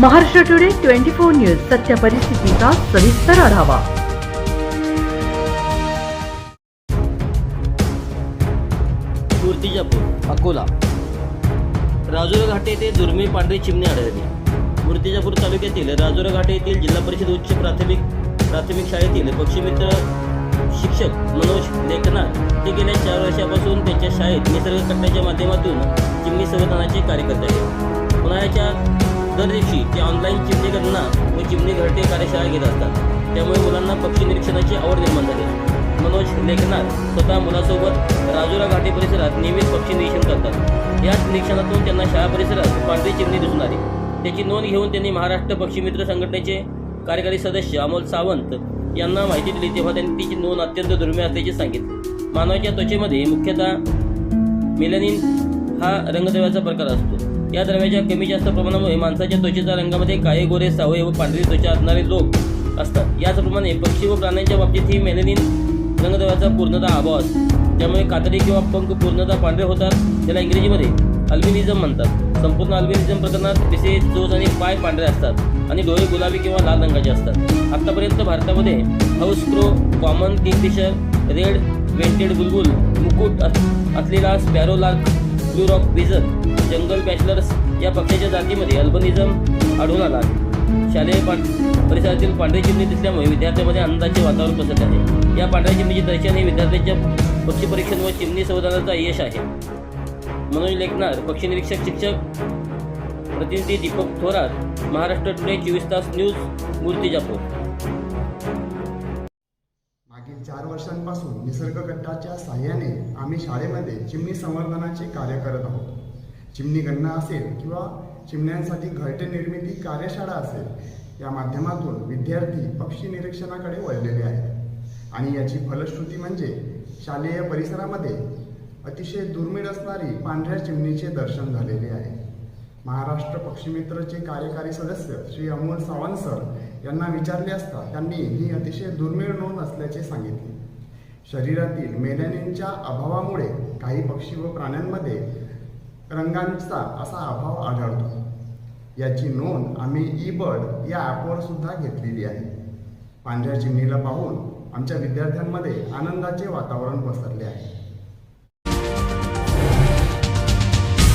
Maharashtra today twenty four news सत्य परिस्थितीचा सविस्तर आढावा. मूर्तिजापूर अकोला. राजुरा घाटे येथे दुर्मिळ पांढरी चिमणी आढळली. मूर्तिजापूर तालुक्यातील राजुरा घाटे येथील जिल्हा परिषद उच्च प्राथमिक प्राथमिक शाळेतील पक्षीमित्र शिक्षक मनोज लेखनाथ ते गेल्या चार वर्षापासून त्यांच्या शाळेत निसर्ग कट्ट्याच्या माध्यमातून चिमणी संवर्धनाचे कार्य करत आहेत. उन्हाळ्याच्या दर दिवशी ते ऑनलाईन चिमणी गणना व चिमणी घरटे कार्यशाळा घेत असतात. त्यामुळे मुलांना पक्षी निरीक्षणाची आवड निर्माण झाली. मनोज लेखनार स्वतः मुलासोबत राजुरा घाटी परिसरात नियमित पक्षी निरीक्षण करतात. याच निरीक्षणातून त्यांना शाळा परिसरात पांढरी चिमणी दिसून आली. त्याची नोंद घेऊन त्यांनी महाराष्ट्र पक्षी मित्र संघटनेचे कार्यकारी सदस्य अमोल सावंत यांना माहिती दिली तेव्हा त्यांनी तिची नोंद अत्यंत दुर्मिळ असल्याचे सांगितले. मानवाच्या त्वचेमध्ये मुख्यतः मेलनिन हा रंगद्रव्याचा प्रकार असतो. या द्रव्याच्या कमी जास्त प्रमाणामुळे माणसाच्या त्वचेच्या रंगामध्ये काळे गोरे सावळे व पांढरी त्वचा असणारे लोक असतात. याचप्रमाणे पक्षी व प्राण्यांच्या बाबतीत ही मेलेनिन रंगद्रव्याचा पूर्णतः अभाव असतो. त्यामुळे कातडी किंवा पंख पूर्णतः पांढरे होतात त्याला इंग्रजीमध्ये अल्बिनिझम म्हणतात. संपूर्ण अल्बिनिझम प्रकरणात पिसे चोच आणि पाय पांढरे असतात आणि डोळे गुलाबी किंवा लाल रंगाचे असतात. आतापर्यंत भारतामध्ये house crow common kingfisher red vented bulbul मुकुट असलेला स्पॅरो लार्क ब्लू रॉक बिझर जंगल बॅचलर्स या पक्षाच्या जातीमध्ये अल्बनिझम आढळून आला शालेय पां परिसरातील पांढरी चिमणी दिसल्यामुळे विद्यार्थ्यांमध्ये आनंदाचे वातावरण पसरले आहे. या पांढऱ्या चिमणीचे दर्शन हे विद्यार्थ्यांच्या पक्षी परीक्षण व चिमणी संवर्धनाचा यश आहे. मनोज लेखनार पक्षी निरीक्षक शिक्षक प्रतिनिधी दीपक थोरात महाराष्ट्र टुडे चोवीस तास न्यूज मूर्तिजापूर. वर्षांपासून निसर्ग वर्षांपासून निसर्गगट्टाच्या साह्याने आम्ही शाळेमध्ये चिमणी संवर्धनाचे कार्य करत आहोत. चिमणी गणना असेल किंवा चिमण्यांसाठी घरटे निर्मिती कार्यशाळा असेल या माध्यमातून विद्यार्थी पक्षी निरीक्षणाकडे वळलेले आहेत. आणि याची फलश्रुती म्हणजे शालेय परिसरामध्ये अतिशय दुर्मिळ असणारी पांढऱ्या चिमणीचे दर्शन झालेले आहे. महाराष्ट्र पक्षीमित्रचे कार्यकारी सदस्य श्री अमोल सावंत सर यांना विचारले असता त्यांनी ही अतिशय दुर्मिळ नोंद असल्याचे सांगितले. शरीरातील मेलॅनिनच्या अभावामुळे काही पक्षी व प्राण्यांमध्ये रंगांचा असा अभाव आढळतो. याची नोंद आम्ही ई बर्ड या ॲपवर सुद्धा घेतलेली आहे. पांढऱ्या चिमणीला पाहून आमच्या विद्यार्थ्यांमध्ये आनंदाचे वातावरण पसरले आहे.